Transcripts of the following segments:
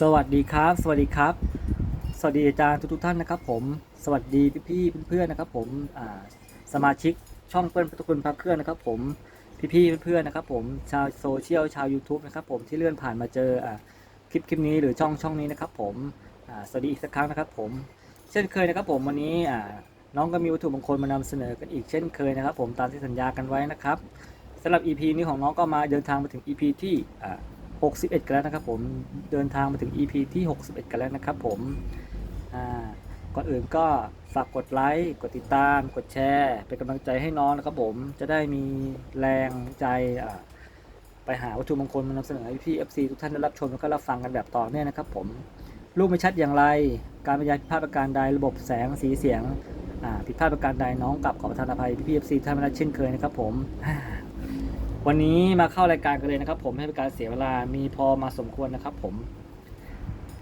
สวัสดีครับ สวัสดีครับ สวัสดีอาจารย์ทุกท่านนะครับ ผม สวัสดีพี่ๆเพื่อนๆนะครับ ผมสมาชิกช่องเปิ้ลพัทุกคนพักเครื่องนะครับ ผมพี่ๆเพื่อนๆนะครับ ผมชาวโซเชียลชาว YouTube นะครับผมที่เลื่อนผ่านมาเจอคลิปคลิปนี้หรือช่องช่องนี้นะครับ ผมสวัสดีอีกสักครั้งนะครับ ผม เช่นเคยนะครับ ผมวันนี้น้องก็มีวัตถุมงคลมานำเสนอกันอีกเช่นเคยนะครับ ผมตามที่สัญญากันไว้นะครับสำหรับ EP นี้ของน้องก็มาเดินทางมาถึง EP ที่ 61 กันแล้วนะครับผมเดินทางมาถึง EP ที่ 61 กันแล้วนะครับผมก่อนอื่นก็ฝากกดไลค์กดติดตาม กดแชร์ เป็นกำลังใจให้น้องนะครับผมจะได้มีแรงใจไปหาวัตถุมงคลมานำเสนอให้พี่ FC ทุกท่านได้รับชมแล้วก็รับฟังกันแบบต่อเนื่องนะครับผมรูปไม่ชัดอย่างไร การบรรยายผิดพลาดประการใดระบบแสงสีเสียงผิดพลาดประการใดน้องกลับขอประทานอภัยพี่ FC ท่านมาเช่นเคยนะครับผม วันนี้มาเข้ารายการกันเลยนะครับ ผมให้เป็นการเสียเวลามีพอมาสมควรนะครับ ผม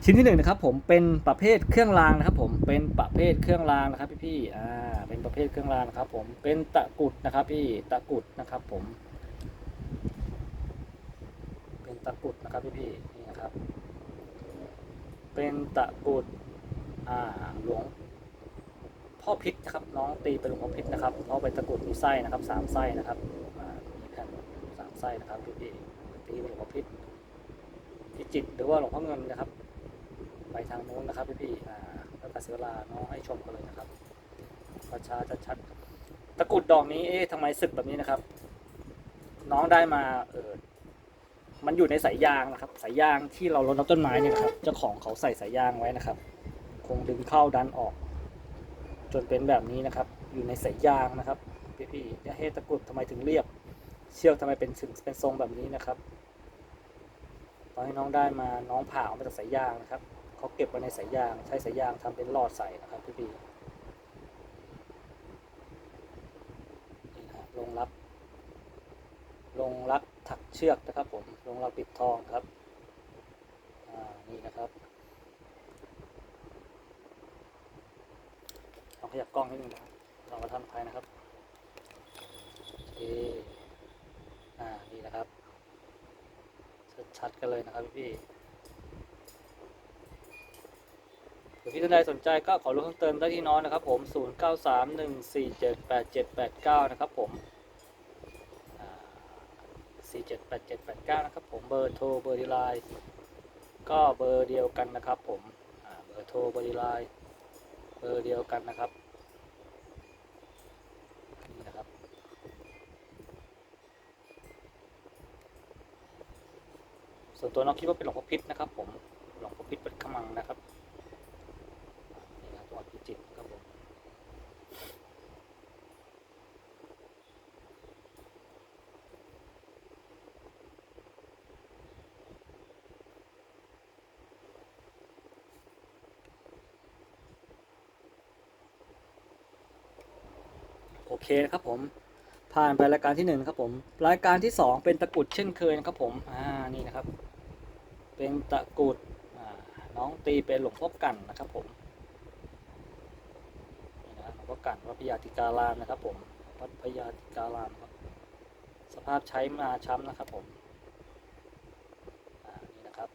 ชิ้นที่หนึ่งนะครับ ผมเป็นประเภทเครื่องรางนะครับ ผมเป็นประเภทเครื่องรางนะครับ พี่พี่ๆอ่าเป็นประเภทเครื่องรางนะครับ ผมเป็นตะกุดนะครับ พี่ตะกุดนะครับ ผม เป็นตะกุดนะครับพี่พี่ๆนี่นะครับ เป็นตะกุดอ่าหลวงพ่อพิษนะครับน้องตีเป็นหลวงพ่อพิษนะครับเพราะเป็นตะกุดมีไส้นะครับสามไส้นะครับอ่ามีแผ่นสาม ไส้นะครับพี่พี่ๆตีเป็นหลวงพ่อพิษพิจิตหรือว่าหลวงพ่อเงินนะครับ ไปทางโน้นนะครับ พี่พี่ๆอ่าแล้วก็เสียเวลาน้องให้ชมกันเลยนะครับประช้าๆชัดตะกรุดดอกนี้เอ๊ะทำไมสึกแบบนี้นะครับ น้องได้มาเออมันอยู่ในสายยางนะครับ สายยางที่เรารดน้ำต้นไม้เนี่ยครับเจ้าของเขาใส่สายยางไว้นะครับ คงดึงเข้าดันออก จนเป็นแบบนี้นะครับ อยู่ในสายยางนะครับพี่พี่ๆเนี่ยเฮ้ตะกรุดทำไมถึงเรียบ เชือกทำไมเป็นถึงเป็นทรงแบบนี้นะครับ ตอนที่น้องได้มาน้องผ่าออกมาจากสายยางนะครับเขาเก็บไว้ในสายยางใช้สายยางทำเป็นหลอดใส่นะครับพี่พี่นี่ครับลงรักลงรักถักเชือกนะครับผมลงรักปิดทองครับอ่านี่นะครับลองขยับกล้องนิดนึงนะครับลองมาทำภายนะครับโอเค อ่า นี่นะครับ ชัดๆกันเลยนะครับพี่ๆหรือพี่ท่านใดสนใจก็ขอรู้เพิ่มเติมได้ที่น้องนะครับผม 0931478789 นะครับผมอ่า478789 นะครับผม เบอร์โทร เบอร์ดีไลน์ ก็เบอร์เดียวกันนะครับผม เบอร์โทร เบอร์ดีไลน์ เบอร์เดียวกันนะครับ นี่นะครับ ส่วนตัวน้องคิดว่าเป็นหลวงพ่อพิษนะครับ ผมหลวงพ่อพิษเป็นขมังนะครับนี่ครับจังหวัดพิจิตรครับผมโอเคนะครับผมผ่านไปรายการที่หนึ่งครับผมรายการที่สองเป็นตะกุดเช่นเคยนะครับผมอ่านี่นะครับ เป็นตะกุดน้องตีเป็นหลวงพ่อกันนะครับผมนี่นะหลวงพ่อกันวัดพยาธิการามนะครับผมวัดพยาธิการามครับสภาพใช้มาช้ำนะครับผมนี่นะครับ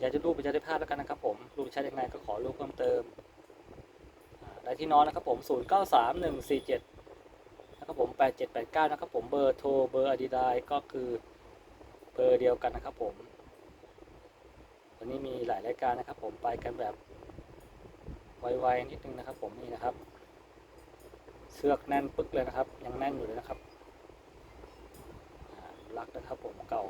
อยากจะรูปไปใช้ได้ภาพแล้วกันนะครับผมรูปใช้ยังไงก็ขอรูปเพิ่มเติม ที่น้องนะครับผม0 9 3 1 4 7นะครับผม8789นะครับผมเบอร์โทรเบอร์อดีไดก็คือเบอร์เดียวกันนะครับผมวันนี้มีหลายรายการนะครับ ผมไปกันแบบไวๆนิดนึงนะครับ ผมนี่นะครับเชือกแน่นปึ๊กเลยนะครับ ยังแน่นอยู่เลยนะครับรักนะครับผมเก่า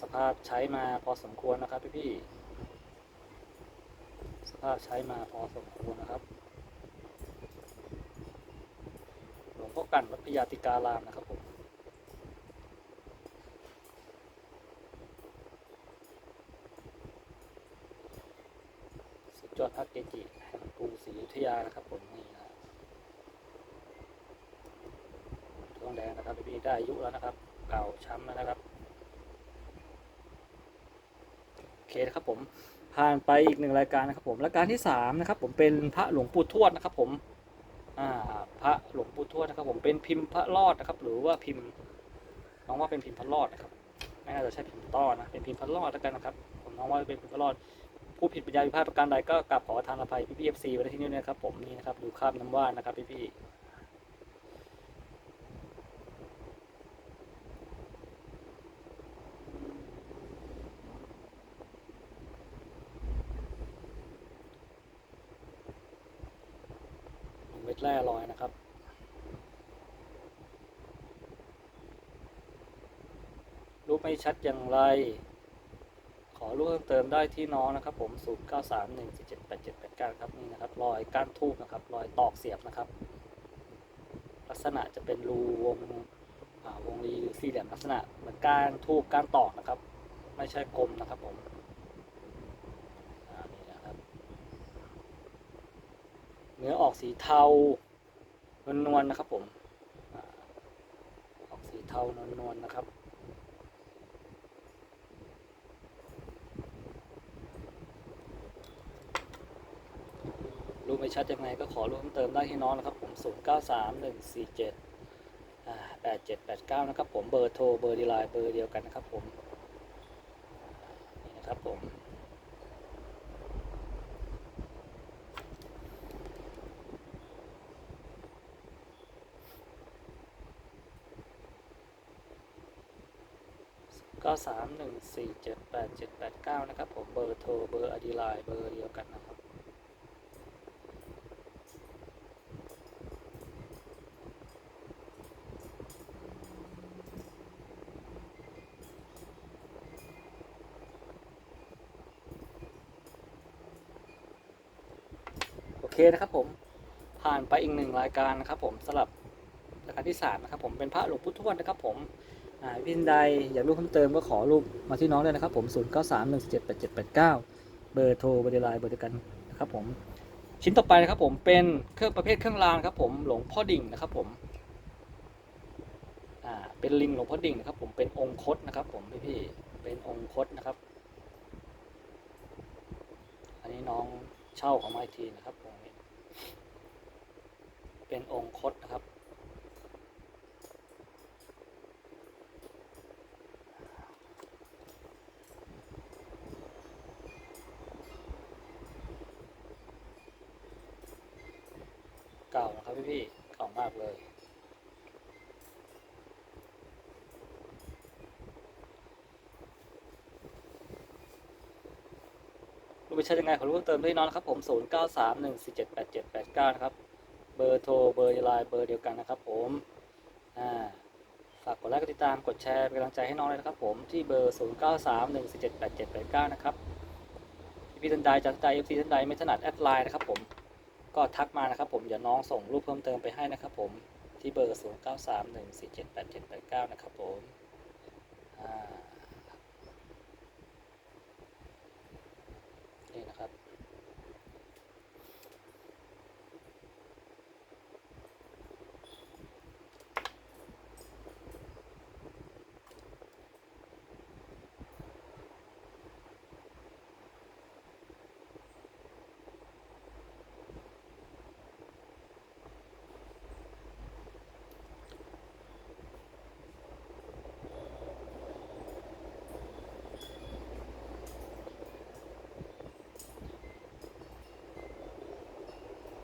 สภาพใช้มาพอสมควรนะครับพี่ๆ สภาพใช้มาพอสมควรนะครับ หลวงพ่อกันวัดพยาติการามนะครับผมสุดยอดพระเกจิแห่งกรุงศรีอยุธยานะครับผมนี่นะทองแดงนะครับพี่ได้อายุแล้วนะครับ เก่าช้ำแล้วนะครับ โอเคนะครับผม ผ่านไปอีกหนึ่งรายการนะครับผมรายการที่สามนะครับผมเป็นพระหลวงปู่ทวดนะครับผมพระหลวงปู่ทวดนะครับ ผมเป็นพิมพ์พระรอดนะครับ หรือว่าพิมพ์น้องว่าเป็นพิมพ์พระรอดนะครับไม่น่าจะใช่พิมพ์ต้อนะเป็นพิมพ์พระรอดแล้วกันนะครับ ผมน้องว่าเป็นพิมพ์พระรอดผู้ผิดปัญญาวิพากษ์ประการใดก็กราบขอทานอภัยพี่พีเอฟซีไว้ที่นี้นะครับผมนี่นะครับดูคราบน้ำว่านนะครับพี่พี่เม็ดแร่ลอยนะครับ รูปไม่ ชัดอย่างไร ขอรูปเพิ่มเติมได้ที่น้องนะครับ ผม0 9 3 1 4 7 8 7 8 9ครับนี่นะครับรอยก้านทูบนะครับรอยตอกเสียบนะครับ ลักษณะจะเป็นรูวงวงรีหรือสี่เหลี่ยมลักษณะเหมือนก้านทูบก้านตอกนะครับ ไม่ใช่กลมนะครับผมนี่นะครับ เนื้อออกสีเทานวลๆนะครับผมอออกสีเทานวลๆนะครับ รู้ ไม่ชัดยังไงก็ขอรู้เพิ่มเติมได้ที่น้องนะครับผม 0 9 3 1 4 7 8 7 8 9 นะครับผมเบอร์โทรเบอร์ดีไลน์เบอร์เดียวกันนะครับผมนี่นะครับผมก็สามหนึ่งสี่เจ็ดแปดเจ็ดแปดเก้านะครับผมเบอร์โทรเบอร์อดีไลน์เบอร์เดียวกันนะครับ เคนะครับผมผ่านไปอีกหนึ่งรายการนะครับผมสำหรับรายการที่สามนะครับผมเป็นพระหลวงพุทธวดนะครับผมอ่าพี่ท่านใดอยากรู้เพิ่มเติมก็ขอรูปมาที่น้องเลยนะครับผม 0 9 3 1 7 8 7 8 9 เบอร์โทรเบอร์ไลน์เบอร์เดียวกันนะครับผมชิ้นต่อไปนะครับผมเป็นเครื่องประเภทเครื่องรางครับผมหลวงพ่อดิ่งนะครับผมอ่าเป็นลิงหลวงพ่อดิ่งนะครับผมเป็นองค์คดนะครับผมพี่พี่ๆเป็นองค์คดนะครับ อันนี้น้องเช่าของมาอีกทีนะครับองค์นี้ เป็นองค์คดนะครับ เก่านะครับพี่พี่เก่ามากเลยรูปไปใช้ยังไงขอรู้เพิ่มเติมด้วยน้องนะครับผม 0 9 3 1 4 7 8 7 8 9 นะครับ เบอร์โทรเบอร์ไลน์เบอร์เดียวกันนะครับผมฝากกดไลค์กดติดตามกดแชร์เป็นกำลังใจให้น้องเลยนะครับผมที่เบอร์ 0 9 3 1 4 7 8 7 8 9 นะครับพี่ท่านใดจากใจ FC ท่านใดไม่ถนัดแอดไลน์นะครับผมก็ทักมานะครับผมเดี๋ยวน้องส่งรูปเพิ่มเติมไปให้นะครับผมที่เบอร์ 0 9 3 1 4 7 8 7 8 9 นะครับผมอ่า นี่นะครับ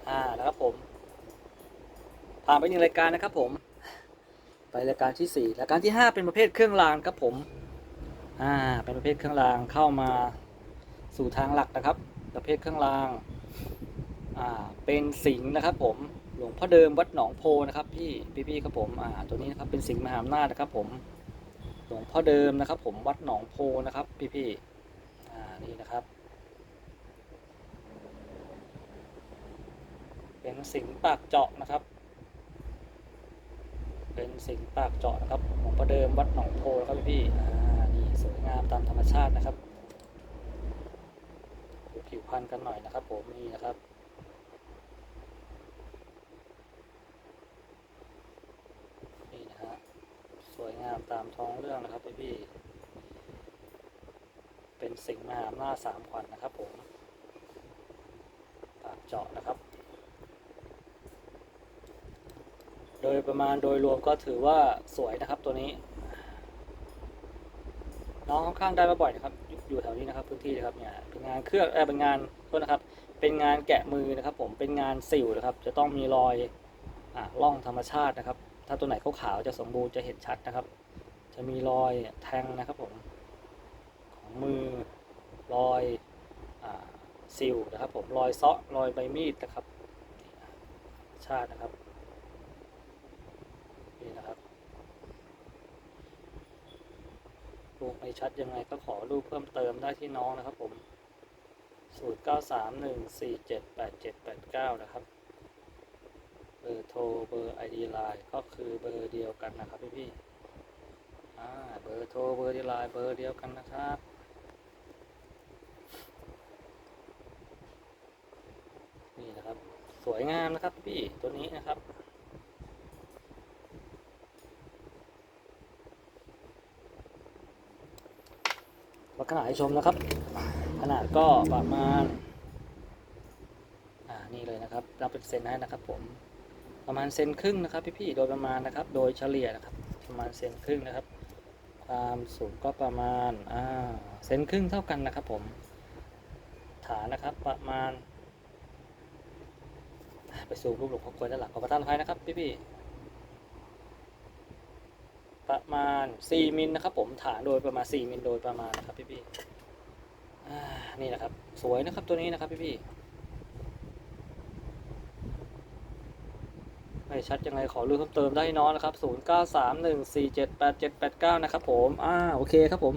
อ่านะครับผม ผ่านไปหนึ่งรายการนะครับผม ไปรายการที่สี่รายการที่ห้าเป็นประเภทเครื่องรางครับผม อ่า เป็นประเภทเครื่องรางเข้ามาสู่ทางหลักนะครับ ประเภทเครื่องราง อ่า เป็นสิงห์นะครับ ผม หลวงพ่อเดิมวัดหนองโพนะครับ พี่พี่พี่ครับผม อ่า ตัวนี้นะครับเป็นสิงห์มหาอำนาจนะครับ ผม หลวงพ่อเดิมนะครับ ผม วัดหนองโพนะครับ พี่พี่อ่า นี่นะครับเป็นสิงปากเจาะนะครับ เป็นสิงปากเจาะนะครับหลวงประเดิมวัดหนองโพนะครับพี่อ่านี่สวยงามตามธรรมชาตินะครับดูผิวพรรณกันหน่อยนะครับผมนี่นะครับนี่นะฮะสวยงามตามท้องเรื่องนะครับพี่เป็นสิงมหาอำนาจสามขวัญนะครับผมปากเจาะนะครับ โดยประมาณโดยรวมก็ถือว่าสวยนะครับตัวนี้ น้องค่อนข้างได้มาบ่อยนะครับ อยู่แถวนี้นะครับพื้นที่นะครับเนี่ยเป็นงานเครื่องเออเป็นงานโทษนะครับ เป็นงานแกะมือนะครับ ผมเป็นงานสิวนะครับ จะต้องมีรอยอ่าร่องธรรมชาตินะครับ ถ้าตัวไหนขาวๆจะสมบูรณ์จะเห็นชัดนะครับ จะมีรอยแทงนะครับผมของมือรอยอ่าซิลนะครับผมรอยเซาะรอยใบมีดนะครับ ชาตินะครับนี่นะครับูไม่ชัดยังไงก็ขอรูปเพิ่มเติมได้ที่น้องนะครับผม0 9 3 1 4 7 8 7 8 9นะครับ เบอร์โทรเบอร์ ID Line ก็คือเบอร์เดียวกันนะครับพี่พี่ๆอ่าเบอร์โทรเบอร์ ID Line เบอร์เดียวกันนะครับนี่นะครับ สวยงามนะครับพี่ตัวนี้นะครับ วัดขนาดให้ชมนะครับ ขนาดก็ประมาณอ่านี่เลยนะครับรับเป็นเซนให้นะครับ ผมประมาณเซนครึ่งนะครับพี่ๆโดยประมาณนะครับ โดยเฉลี่ยนะครับ ประมาณเซนครึ่งนะครับ ความสูงก็ประมาณอ่าเซนครึ่งเท่ากันนะครับ ผม ฐานนะครับประมาณ ไปซูมรูปหลวงพ่อกลวยด้านหลังขอประทานอภัยนะครับพี่ๆ ประมาณ 4 มิลนะครับผมฐานโดยประมาณ 4 มิลโดยประมาณนะครับพี่ๆอ่นี่นะครับ สวยนะครับตัวนี้นะครับพี่ๆไม่ชัดยังไงขอรูปเพิ่มเติมได้น้องนะครับ 0 9 3 1 4 7 8 7 8 9 นะครับผมอ่าโอเคครับผม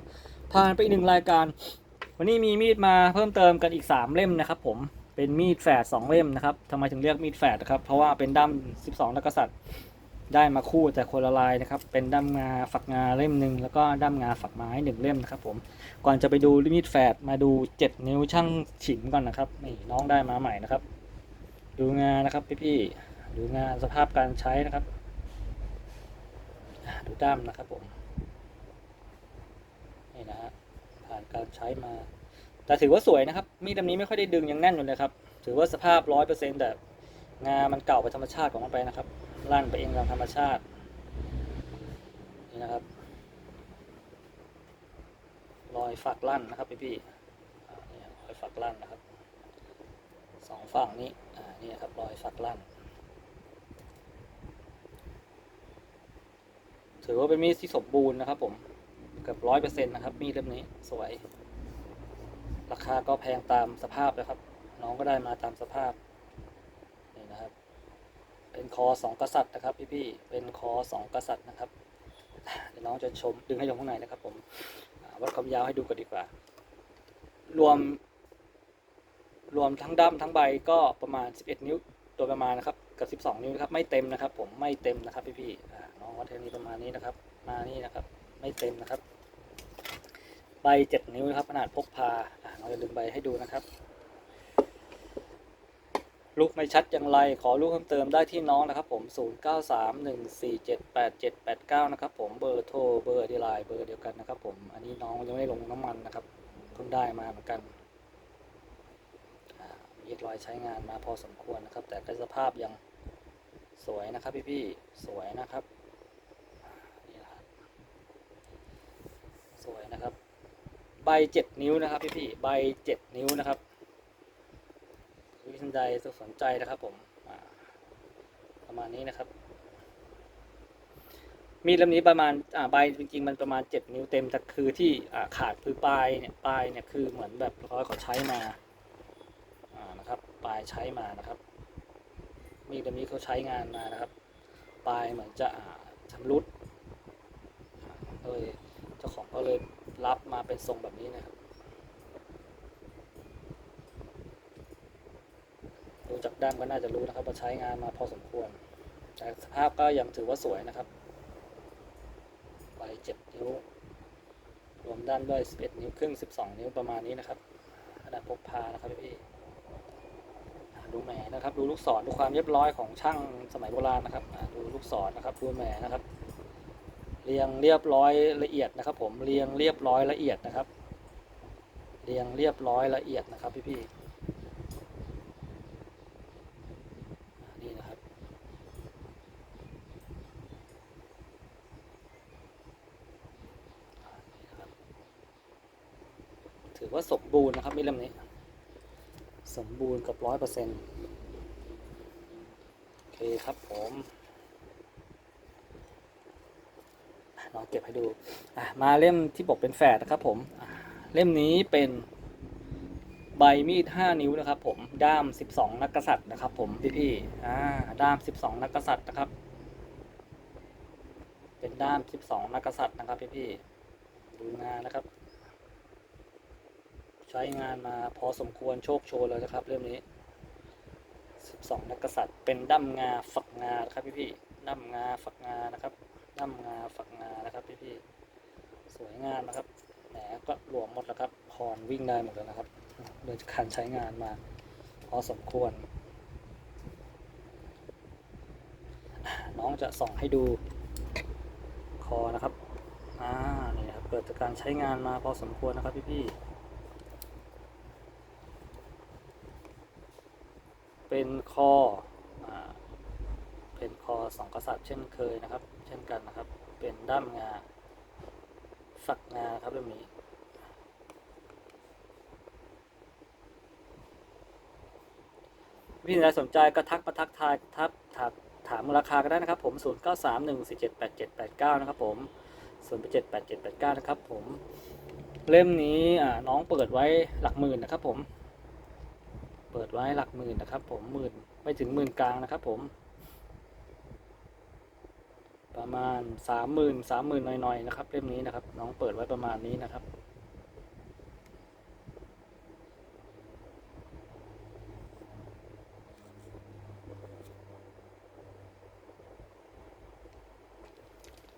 ผ่านไปอีกหนึ่งรายการ วันนี้มีมีดมาเพิ่มเติมกันอีก 3 เล่มนะครับผมเป็นมีดแฝด2เล่มนะครับทำไมถึงเรียกมีดแฝดนะครับ เพราะว่าเป็นด้าม12นักษัตริย์ ได้มาคู่แต่คนละลายนะครับ เป็นด้ามงาฝักงาเล่มหนึ่งแล้วก็ด้ามงาฝักไม้หนึ่งเล่มนะครับ ผม ก่อนจะไปดูลิมิตแฟดมาดู 7 นิ้วช่างฉิมก่อนนะครับนี่น้องได้มาใหม่นะครับ ดูงานนะครับพี่ๆดูงานสภาพการใช้นะครับดูด้ามนะครับผมนี่นะฮะผ่านการใช้มา แต่ถือว่าสวยนะครับ มีดเล่มนี้ไม่ค่อยได้ดึงยังแน่นอยู่เลยครับ ถือว่าสภาพร้อยเปอร์เซ็นต์แต่งามันเก่าไปธรรมชาติของมันไปนะครับ ลั่นไปเองตามธรรมชาติ นี่นะครับ รอยฝักลั่นนะครับพี่พี่ๆนี่รอยฝักลั่นนะครับสองฝั่งนี้อ่านี่นะครับรอยฝักลั่น ถือว่าเป็นมีดที่สมบูรณ์นะครับผมเกือบร้อยเปอร์เซ็นต์นะครับ มีดเล่มนี้สวย ราคาก็แพงตามสภาพนะครับ น้องก็ได้มาตามสภาพ เป็นคอสองกษัตริย์นะครับพี่ๆเป็นคอสองกษัตริย์นะครับเดี๋ยวน้องจะชมดึงให้ชมข้างในนะครับ ผมอ่าวัดความยาวให้ดูกันดีกว่า รวม รวมทั้งด้ามทั้งใบก็ประมาณ 11 นิ้วโดยประมาณนะครับกับ 12 นิ้วนะครับไม่เต็มนะครับ ผมไม่เต็มนะครับ พี่ๆอ่น้องวัดเทนี้ประมาณนี้นะครับ มานี่นะครับ ไม่เต็มนะครับ ใบ 7 นิ้วนะครับขนาดพกพาอ่าน้องจะดึงใบให้ดูนะครับ ลูกไม่ชัดอย่างไรขอลูกเพิ่มเติมได้ที่น้องนะครับผม 0931478789 นะครับผมเบอร์โทรเบอร์ดีไลน์เบอร์เดียวกันนะครับผม อันนี้น้องยังไม่ได้ลงน้ำมันนะครับเพิ่งได้มาเหมือนกันมีรอยใช้งานมาพอสมควรนะครับ แต่ก็สภาพยังสวยนะครับพี่ๆสวยนะครับนี่นะครับ สวยนะครับ ใบเจ็ดนิ้วนะครับพี่ๆใบเจ็ดนิ้วนะครับ วิทันใดสนใจนะครับผมประมาณนี้นะครับ มีดเล่มนี้ประมาณใบจริงๆมันประมาณ 7 นิ้วเต็มแต่คือที่ขาดคือปลายเนี่ยปลายเนี่ยคือเหมือนแบบเขาเขาใช้มานะครับปลายใช้มานะครับมีดเล่มนี้เขาใช้งานมานะครับ ปลายเหมือนจะชำรุดเลยเจ้าของก็เลยรับมาเป็นทรงแบบนี้นะครับ ดูจากด้านก็น่าจะรู้นะครับว่าใช้งานมาพอสมควร แต่สภาพก็ยังถือว่าสวยนะครับใบเจ็ดนิ้ว รวมด้านด้วย 11 นิ้วครึ่ง 12 นิ้วประมาณนี้นะครับขนาดพกพานะครับพี่ดูแหมนะครับ ดูลูกศรดูความเรียบร้อยของช่างสมัยโบราณนะครับดูลูกศรนะครับดูแหมนะครับ เรียงเรียบร้อยละเอียดนะครับ ผมเรียงเรียบร้อยละเอียดนะครับ เรียงเรียบร้อยละเอียดนะครับพี่ๆอ่านี่นะครับอ่านี่นะครับ ถือว่าสมบูรณ์นะครับมีดเล่มนี้ สมบูรณ์กับร้อยเปอร์เซ็นต์โอเคครับผมลองเก็บให้ดูอะมาเล่มที่บอกเป็นแฝดนะครับผมเล่มนี้เป็นใบมีด 5 นิ้วนะครับผม ด้าม 12 นักกษัตริย์นะครับผมพี่พี่ๆอ่าด้าม 12 นักกษัตริย์นะครับ เป็นด้าม 12 นักกษัตริย์นะครับพี่พี่ๆดูงานนะครับ ช้งานมาพอสมควรโชคโชนเลยนะครับ เรื่องนี้ 12 นักกษัตริย์ เป็นดั้มงาฝักงานะครับพี่พี่ๆด้มงาฝักงานะครับดั้มงาฝักงานะครับพี่พี่สวยงามนะครับแหมก็หลวมหมดแล้วครับคอนวิ่งได้หมดแล้วนะครับโดยการใช้งานมา พอสมควร น้องจะส่องให้ดูคอนะครับอ่านี่ครับเกิดจากการใช้งานมาพอสมควรนะครับพี่พี่ๆ เป็นคออเป็นคอสองกษัตริย์เช่นเคยนะครับ เช่นกันนะครับ เป็นด้ามงาฝักงาครับเรื่องนี้พี่ท่านใดสนใจก็ทักมาทักทายทักถามถามราคาก็ได้นะครับผม 0 9 3 1 4 7 8 7 8 9 นะครับผม0 8 7 8 7 8 9 นะครับผม เล่มนี้น้องเปิดไว้หลักหมื่นนะครับผม ปิดไว้หลักหมื่นนะครับ ผมหมื่นไม่ถึงหมื่นกลางนะครับ ผม ประมาณสามหมื่นสามหมื่นหน่อยๆนะครับเล่มนี้นะครับ น้องเปิดไว้ประมาณนี้นะครับ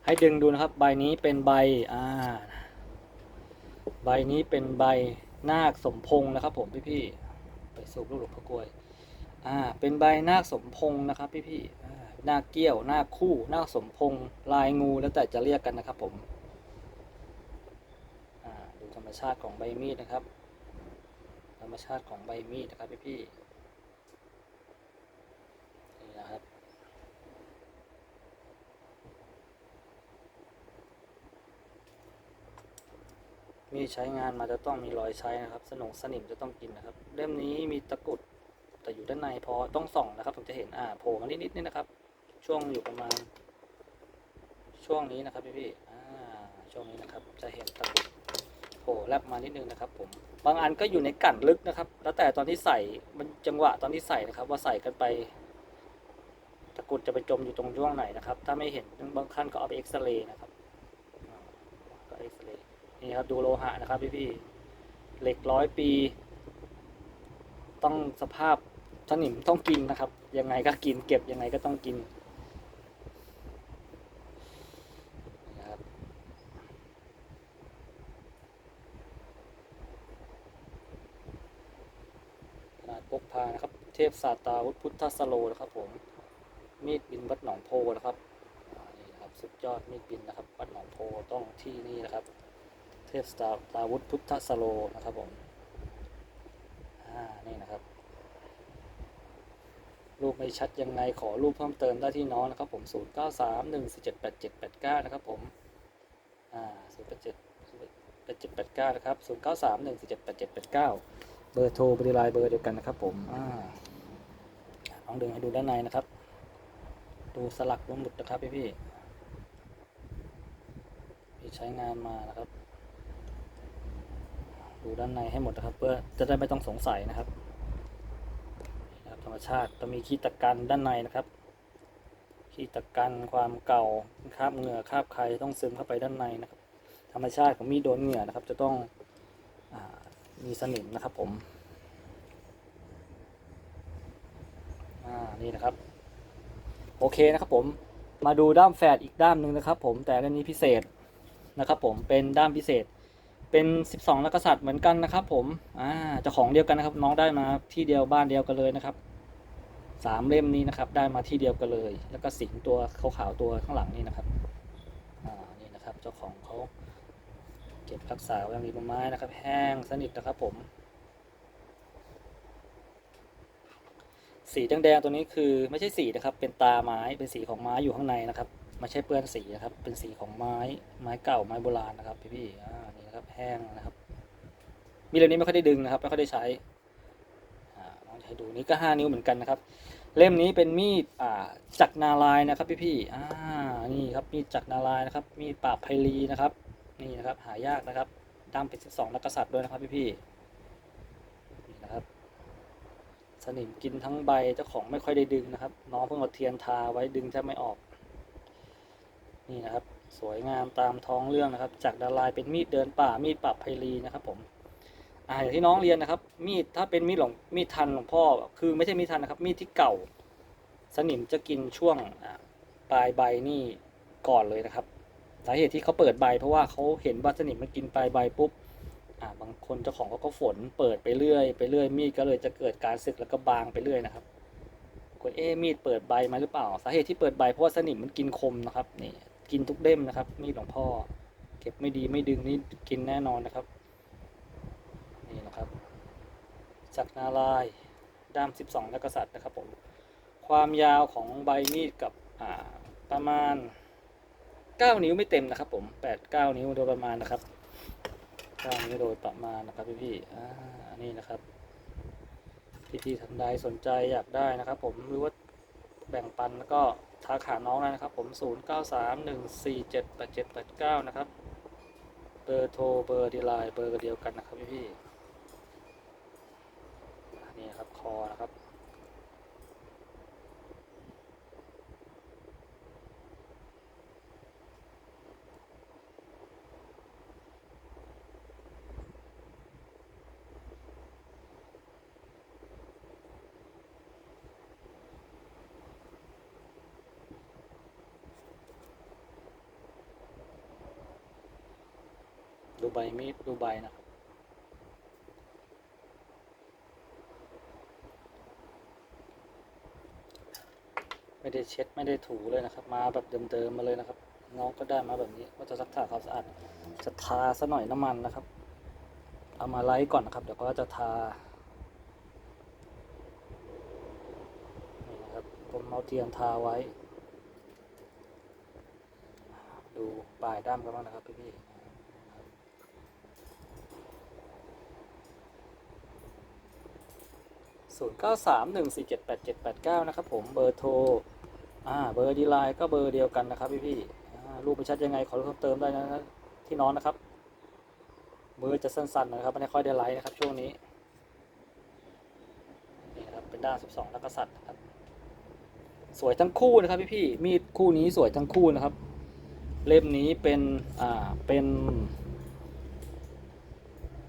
ให้ดึงดูนะครับใบนี้เป็นใบอ่าใบนี้เป็นใบนาคสมพงษ์นะครับผมพี่ๆ ไปสูบลูกหลวงพระกลวยอ่าเป็นใบนาคสมพงศ์นะครับพี่พี่นาคเกี้ยวนาคคู่นาคสมพงศ์ลายงูแล้วแต่จะเรียกกันนะครับผมอ่าดูธรรมชาติของใบมีดนะครับ ธรรมชาติของใบมีดนะครับพี่พี่นี่นะครับ มีใช้งานมาจะต้องมีรอยใช้นะครับ สนงสนิมจะต้องกินนะครับ เล่มนี้มีตะกุดแต่อยู่ด้านในพอต้องส่องนะครับผมจะเห็นอ่าโผล่มานิดๆนี่นะครับ ช่วงอยู่ประมาณ ช่วงนี้นะครับพี่พี่ๆอ่าช่วงนี้นะครับจะเห็นตะกุดโผล่แลบมานิดนึงนะครับผมบางอันก็อยู่ในกั่นลึกนะครับ แล้วแต่ตอนที่ใส่มันจังหวะตอนที่ใส่นะครับ ว่าใส่กันไปตะกุดจะไปจมอยู่ตรงช่วงไหนนะครับ ถ้าไม่เห็นบางขั้นก็เอาไปเอ็กซเรย์นะครับอ่าก็เอ็กซเรย์ นี่ครับดูโลหะนะครับพี่พี่เหล็กร้อยปี ต้องสภาพสนิมต้องกินนะครับ ยังไงก็กินเก็บยังไงก็ต้องกินนะครับขนาดพกพานะครับ เทพศาสตาวุธพุทธสโลนะครับผม มีดบินวัดหนองโพนะครับนี่นะครับ สุดยอดมีดบินนะครับ วัดหนองโพต้องที่นี่นะครับ เทพสตาร์ตาวุธพุทธสโลนะครับผมอ่านี่นะครับ รูปไม่ชัดยังไงขอรูปเพิ่มเติมได้ที่น้องนะครับ ผม 0 9 3 1 4 7 8 7 8 9 นะครับผมอ่า0 8 7 8 7 8 9 นะครับ 0 9 3 1 4 7 8 7 8 9 เบอร์โทรบริไลน์เบอร์เดียวกันนะครับผมอ่าลองดึงให้ดูด้านในนะครับ ดูสลักดูหมุดนะครับพี่พี่พี่ใช้งานมานะครับ ดูด้านในให้หมดนะครับ เพื่อจะได้ไม่ต้องสงสัยนะครับธรรมชาติต้องมีขี้ตะกันด้านในนะครับขี้ตะกันความเก่าคราบเหงื่อคราบใครต้องซึมเข้าไปด้านในนะครับ ธรรมชาติของมีดโดนเหงื่อนะครับ จะต้องอมีสนิมนะครับผมนี่นะครับ โอเคนะครับผมมาดูด้ามแฝดอีกด้ามหนึ่งนะครับ ผมแต่อันนี้พิเศษนะครับ ผมเป็นด้ามพิเศษ เป็น 12นักกษัตริย์เหมือนกันนะครับ ผมอ่าเจ้าของเดียวกันนะครับ น้องได้มาที่เดียวบ้านเดียวกันเลยนะครับสามเล่มนี้นะครับ ได้มาที่เดียวกันเลย แล้วก็สิงตัวขาวๆตัวข้างหลังนี่นะครับอ่านี่นะครับ เจ้าของเขาเก็บรักษาไว้อย่างดีไม้นะครับ แห้งสนิทนะครับ ผม สีแดงๆตัวนี้คือไม่ใช่สีนะครับ เป็นตาไม้เป็นสีของไม้อยู่ข้างในนะครับ ไม่ใช่เปื้อนสีนะครับ เป็นสีของไม้ไม้เก่าไม้โบราณนะครับ พี่ๆอ่านี่นะครับแห้งนะครับ มีเล่มนี้ไม่ค่อยได้ดึงนะครับไม่ค่อยได้ใช้อ่าลองให้ดูนี่ก็ห้านิ้วเหมือนกันนะครับ เล่มนี้เป็นมีดอ่าจักรนาลายนะครับ พี่ๆอ่านี่ครับมีดจักรนาลายนะครับ มีดปราบไพลีนะครับ นี่นะครับ หายากนะครับดำเป็นสิบสองนักกษัตริย์ด้วยนะครับ พี่ๆนี่นะครับสนิมกินทั้งใบเจ้าของไม่ค่อยได้ดึงนะครับ น้องเพิ่งเอาเทียนทาไว้ดึงแทบไม่ออก นี่นะครับ สวยงามตามท้องเรื่องนะครับ จากดาลายเป็นมีดเดินป่ามีดปราบไพลีนะครับ ผมอ่าอย่างที่น้องเรียนนะครับ มีดถ้าเป็นมีดหลวงมีดทันหลวงพ่อ คือไม่ใช่มีดทันนะครับ มีดที่เก่า สนิมจะกินช่วงปลายใบนี่ก่อนเลยนะครับสาเหตุที่เขาเปิดใบ เพราะว่าเขาเห็นว่าสนิมมันกินปลายใบปุ๊บอ่าบางคนเจ้าของเขาก็ฝนเปิดไปเรื่อยไปเรื่อยมีดก็เลยจะเกิดการสึกแล้วก็บางไปเรื่อยนะครับคนเอ๊มีดเปิดใบมาหรือเปล่า สาเหตุที่เปิดใบเพราะว่าสนิมมันกินคมนะครับนี่ กินทุกเล่มนะครับ มีดหลวงพ่อ เก็บไม่ดีไม่ดึงนี่กินแน่นอนนะครับ นี่นะครับจักรนาลายด้าม 12นักกษัตริย์นะครับผม ความยาวของใบมีดกับอ่าประมาณ 9 นิ้วไม่เต็มนะครับผม8 9 นิ้วโดยประมาณนะครับ9นิ้วโดยประมาณนะครับพี่พี่อ่านี่นะครับพี่พี่ท่านใดสนใจอยากได้นะครับ ผมหรือว่า แบ่งปันแล้วก็ทักหาน้องได้นะครับ ผม 0931478789 นะครับ เบอร์โทรเบอร์ดีไลน์เบอร์เดียวกันนะครับพี่พี่นี่ครับคอนะครับ ดูใบมีดดูใบนะครับ ไม่ได้เช็ดไม่ได้ถูเลยนะครับ มาแบบเดิมๆมาเลยนะครับ น้องก็ได้มาแบบนี้ก็จะซักถาความสะอาดจะทาซะหน่อยน้ำมันนะครับ เอามาไล่ก่อนนะครับ เดี๋ยวก็จะทานี่นะครับผมเอาเทียนทาไว้ ดูปลายด้ามกันบ้างนะครับพี่ๆ 0931478789 นะครับผมเบอร์โทรอ่าเบอร์ดีไลน์ก็เบอร์เดียวกันนะครับพี่พี่รูปประชัดยังไงขอเพิ่มเติมได้นะครับที่น้องนะครับมือจะสั้นๆนะครับไม่ค่อยได้ไลน์นะครับช่วงนี้นี่ครับเป็นด้าน12นักษัตริย์ครับสวยทั้งคู่นะครับพี่พี่มีดคู่นี้สวยทั้งคู่นะครับ เล่มนี้เป็นอ่าเป็น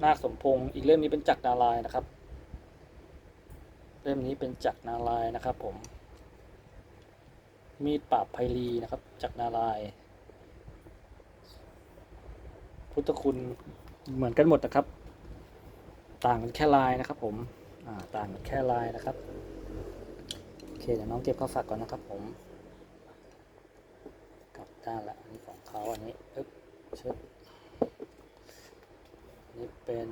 นาคสมพงศ์อีกเล่มนี้เป็นจักรนารายนะครับ เล่มนี้เป็นจักรนาลายนะครับ ผม มีดปราบไพลีนะครับจักรนาลาย พุทธคุณเหมือนกันหมดนะครับ ต่างกันแค่ลายนะครับ ผมต่างกันแค่ลายนะครับโอเคเดี๋ยวน้องเก็บข้าวฝักก่อนนะครับ ผมกลับด้านละอันนี้ของเขาอันนี้อึ๊บชึบอันนี่เป็น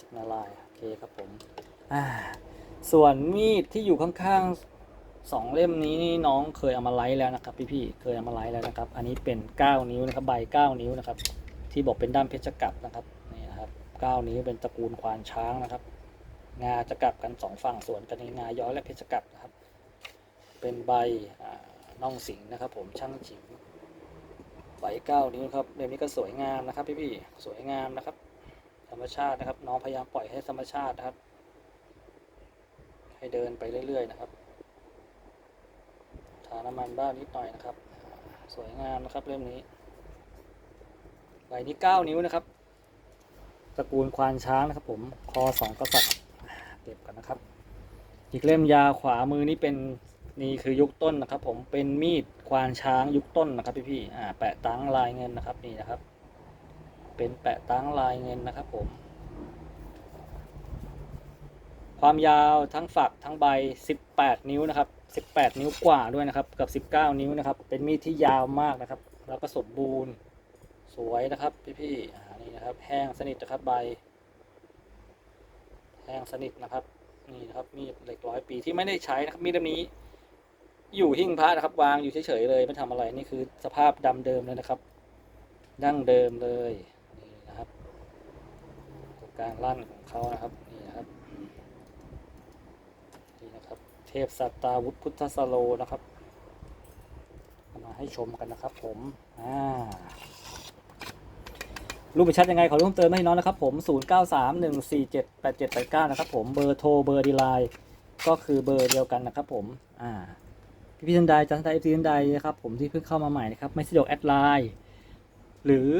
จักรนาลาย เคครับผมอ่าส่วนมีดที่อยู่ข้างๆสองเล่มนี้น้องเคยเอามาไลฟ์แล้วนะครับ พี่ๆเคยเอามาไลฟ์แล้วนะครับ อันนี้เป็น 9 นิ้วนะครับใบ9 นิ้วนะครับ ที่บอกเป็นด้ามเพชรกับนะครับนี่นะครับ9นิ้วเป็นตระกูลควานช้างนะครับ งาจะกลับกันสองฝั่งส่วนกันในงาย้อยและเพชรกับนะครับ เป็นใบน่องสิงนะครับผมช่างจิ๋วใบ9นิ้วครับเล่มนี้ก็สวยงามนะครับ พี่ๆสวยงามนะครับ ธรรมชาตินะครับ น้องพยายามปล่อยให้ธรรมชาตินะครับ ให้เดินไปเรื่อย ๆ นะครับทาน้ำมันบ้างนิดหน่อยนะครับ สวยงามนะครับเล่มนี้ใบนี้เก้านิ้วนะครับตระกูลควานช้างนะครับ ผมคอสองกษัตริย์เก็บกันนะครับ อีกเล่มยาวขวามือนี่เป็นนี่คือยุคต้นนะครับ ผมเป็นมีดควานช้างยุคต้นนะครับพี่ๆอ่าแปะตั้งลายเงินนะครับนี่นะครับ เป็นแปะตั้งลายเงินนะครับผม ความยาวทั้งฝักทั้งใบ 18 นิ้วนะครับ 18 นิ้วกว่าด้วยนะครับกับ 19 นิ้วนะครับ เป็นมีดที่ยาวมากนะครับ แล้วก็สมบูรณ์สวยนะครับพี่ๆอ่านี่นะครับ แห้งสนิทนะครับใบ แห้งสนิทนะครับนี่นะครับมีดเหล็กร้อยปีที่ไม่ได้ใช้นะครับมีดเล่มนี้ อยู่หิ้งพระนะครับ วางอยู่เฉยๆเลยไม่ทำอะไรนี่คือสภาพดำเดิมเลยนะครับ ดั้งเดิมเลย กางลั่นของเขานะครับนี่นะครับนี่นะครับ เทพสัตตาวุฒิพุทธสโลนะครับมาให้ชมกันนะครับ ผมอ่ารูปเป็นชัดยังไงขอรูปเพิ่มเติมให้น้องนะครับ ผม 0931478789 นะครับ ผมเบอร์โทรเบอร์ดีไลน์ก็คือเบอร์เดียวกันนะครับ ผมอ่าพี่พี่ทันใดจันทร์เอฟซีทันใดนะครับผมที่เพิ่งเข้ามาใหม่นะครับไม่สะดวกแอดไลน์หรือ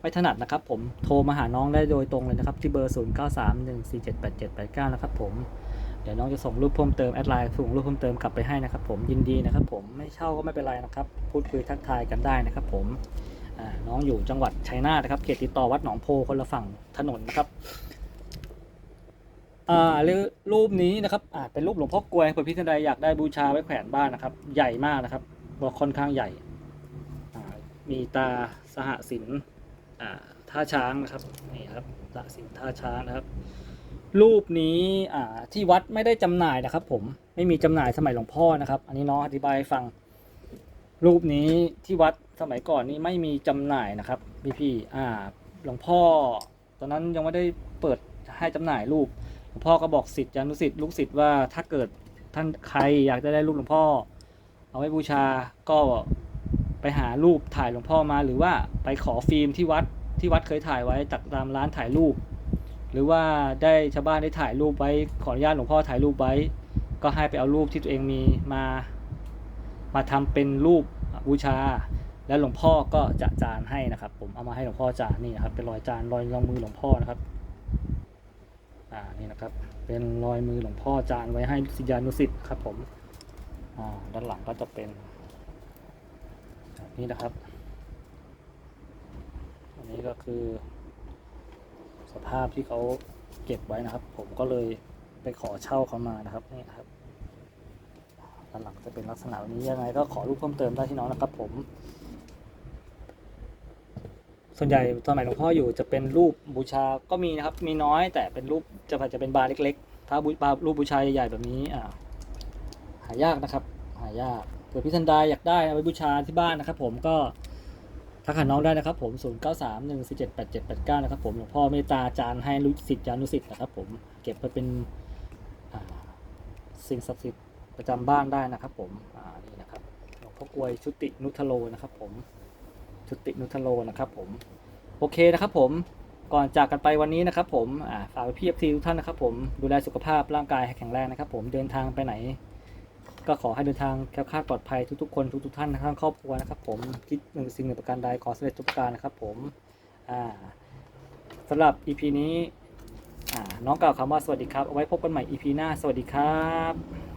ไม่ถนัดนะครับผมโทรมาหาน้องได้โดยตรงเลยนะครับ ที่เบอร์ 0 9 3 1 4 7 8 7 8 9 นะครับผมเดี๋ยวน้องจะส่งรูปเพิ่มเติมแอดไลน์ส่งรูปเพิ่มเติมกลับไปให้นะครับ ผมยินดีนะครับ ผมไม่เช่าก็ไม่เป็นไรนะครับ พูดคุยทักทายกันได้นะครับ ผมน้องอยู่จังหวัดชัยนาทนะครับ เขตติดต่อวัดหนองโพคนละฝั่งถนนนะครับอ่าหรือรูปนี้นะครับอ่าเป็นรูปหลวงพ่อกลวยเผื่อพี่ท่านใดอยากได้บูชาไว้แขวนบ้านนะครับ ใหญ่มากนะครับบอกค่อนข้างใหญ่อ่ามีตาสหสิน อ่าท่าช้างนะครับนี่ครับสหสินท่าช้างนะครับ รูปนี้อ่าที่วัดไม่ได้จำหน่ายนะครับ ผมไม่มีจำหน่ายสมัยหลวงพ่อนะครับ อันนี้น้องอธิบายให้ฟัง รูปนี้ที่วัดสมัยก่อนนี้ไม่มีจำหน่ายนะครับพี่พี่ๆอ่าหลวงพ่อ ตอนนั้นยังไม่ได้เปิดให้จำหน่ายรูปหลวงพ่อก็บอกสิทธิ์ยานุสิทธิ์ลูกศิษย์ว่าถ้าเกิดท่านใครอยากจะได้รูปหลวงพ่อ เอาไว้บูชาก็ ไปหารูปถ่ายหลวงพ่อมา หรือว่าไปขอฟิล์มที่วัดที่วัดเคยถ่ายไว้จากตามร้านถ่ายรูป หรือว่าได้ชาวบ้านได้ถ่ายรูปไว้ขออนุญาตหลวงพ่อถ่ายรูปไว้ ก็ให้ไปเอารูปที่ตัวเองมีมา มาทำเป็นรูปบูชา แล้วหลวงพ่อก็จะจานให้นะครับ ผมเอามาให้หลวงพ่อจานนี่นะครับเป็นรอยจานรอยรองมือหลวงพ่อนะครับอ่านี่นะครับ เป็นรอยมือหลวงพ่อจานไว้ให้ศิษยานุสิษย์ครับผมอ่าด้านหลังก็จะเป็น นี่นะครับ อันนี้ก็คือ สภาพที่เขาเก็บไว้นะครับ ผมก็เลยไปขอเช่าเขามานะครับนี่ครับด้านหลังจะเป็นลักษณะแบบนี้ยังไงก็ขอรูปเพิ่มเติมได้ที่น้องนะครับ ผม ส่วนใหญ่สมัยหลวงพ่ออยู่จะเป็นรูปบูชาก็มีนะครับ มีน้อยแต่เป็นรูปจะจะเป็นบาร์เล็กๆ ถ้าบูบารูปบูชาใหญ่ๆแบบนี้อ่าหายากนะครับ หายาก เผื่อพี่ทันใดอยากได้เอาไว้บูชาที่บ้านนะครับ ผมก็ทักหาน้องได้นะครับ ผม 0 9 3 1 4 7 8 7 8 9 นะครับ ผมหลวงพ่อเมตตาจารย์ให้ลูกศิษย์จานุศิษย์นะครับ ผมเก็บไปเป็นสิ่งศักดิ์สิทธิ์ประจำบ้านได้นะครับ ผมอ่านี่นะครับหลวงพ่อกลวยชุตินุทโลนะครับ ผมชุตินุทโลนะครับ ผมโอเคนะครับ ผมก่อนจากกันไปวันนี้นะครับ ผมอ่าฝากพี่เอฟซีทุกท่านนะครับ ผมดูแลสุขภาพร่างกายให้แข็งแรงนะครับ ผมเดินทางไปไหน ก็ขอให้เดินทางแคล้วคลาดปลอดภัยทุกๆคนทุกๆท่านทั้งครอบครัวนะครับผมคิดหนึ่งสิ่งหนึ่งประการใดขอสำเร็จทุกการนะครับผมอ่าสำหรับ EP นี้อ่าน้องกล่าวคำว่าสวัสดีครับ เอาไว้พบกันใหม่ EP หน้า สวัสดีครับ